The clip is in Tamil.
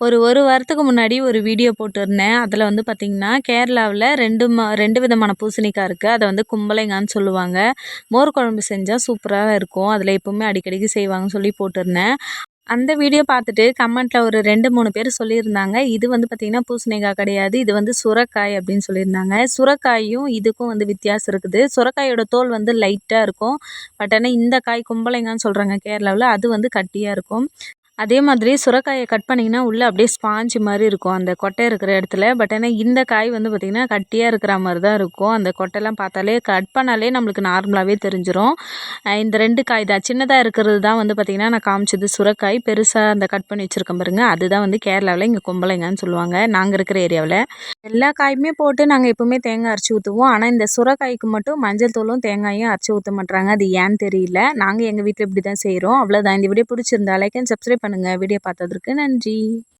ஒரு ஒரு வாரத்துக்கு முன்னாடி ஒரு வீடியோ போட்டிருந்தேன். அதில் வந்து பார்த்திங்கன்னா கேரளாவில் ரெண்டு மா ரெண்டு விதமான பூசணிக்காய் இருக்குது அதை வந்து கும்பலைங்கான்னு சொல்லுவாங்க. மோர் குழம்பு செஞ்சால் சூப்பராக இருக்கும். அதில் எப்போவுமே அடிக்கடிக்கு செய்வாங்கன்னு சொல்லி போட்டிருந்தேன். அந்த வீடியோ பார்த்துட்டு கமெண்ட்டில் ஒரு ரெண்டு மூணு பேர் சொல்லியிருந்தாங்க. இது வந்து பார்த்திங்கன்னா பூசணிக்காய் கிடையாது. இது வந்து சுரக்காய் அப்படின்னு சொல்லியிருந்தாங்க. சுரக்காயும் இதுக்கும் வந்து வித்தியாசம் இருக்குது. சுரக்காயோட தோல் வந்து லைட்டாக இருக்கும். பட் ஆனால் இந்த காய் கும்பலைங்கன்னு சொல்கிறாங்க கேரளாவில். அது வந்து கட்டியாக இருக்கும். அதே மாதிரி சுரக்காயை கட் பண்ணிங்கன்னா உள்ளே அப்படியே ஸ்பாஞ்ச் மாதிரி இருக்கும். அந்த கொட்டை இருக்கிற இடத்துல. பட் ஆனால் இந்த காய் வந்து பார்த்திங்கன்னா கட்டியாக இருக்கிற மாதிரி தான் இருக்கும். அந்த கொட்டைலாம் பார்த்தாலே கட் பண்ணாலே நம்மளுக்கு நார்மலாகவே தெரிஞ்சிடும் இந்த ரெண்டு காய் தான். சின்னதாக இருக்கிறது தான் வந்து பார்த்திங்கன்னா நான் காமிச்சது சுரக்காய். பெருசாக அந்த கட் பண்ணி வச்சுருக்கேன் பாருங்கள் அதுதான் வந்து கேரளாவில் இங்கே கும்பலைங்கன்னு சொல்லுவாங்க. நாங்கள் இருக்கிற ஏரியாவில். எல்லா காயுமே போட்டு நாங்கள் எப்போவுமே தேங்காய் அரைச்சி ஊற்றுவோம் ஆனால் இந்த சுரக்காய்க்கு மட்டும் மஞ்சள் தூளும் தேங்காயும் அரைச்சி ஊற்ற மாட்டுறாங்க அது ஏன்னு தெரியல. நாங்கள் எங்கள் வீட்டில் இப்படி தான் செய்கிறோம் அவ்வளோதான் இந்த வீடியோ பிடிச்சிருந்தா லைக் அண்ட் சப்ஸ்கிரைப் பண்ணுங்கள் வீடியோ பார்த்ததற்கு நன்றி.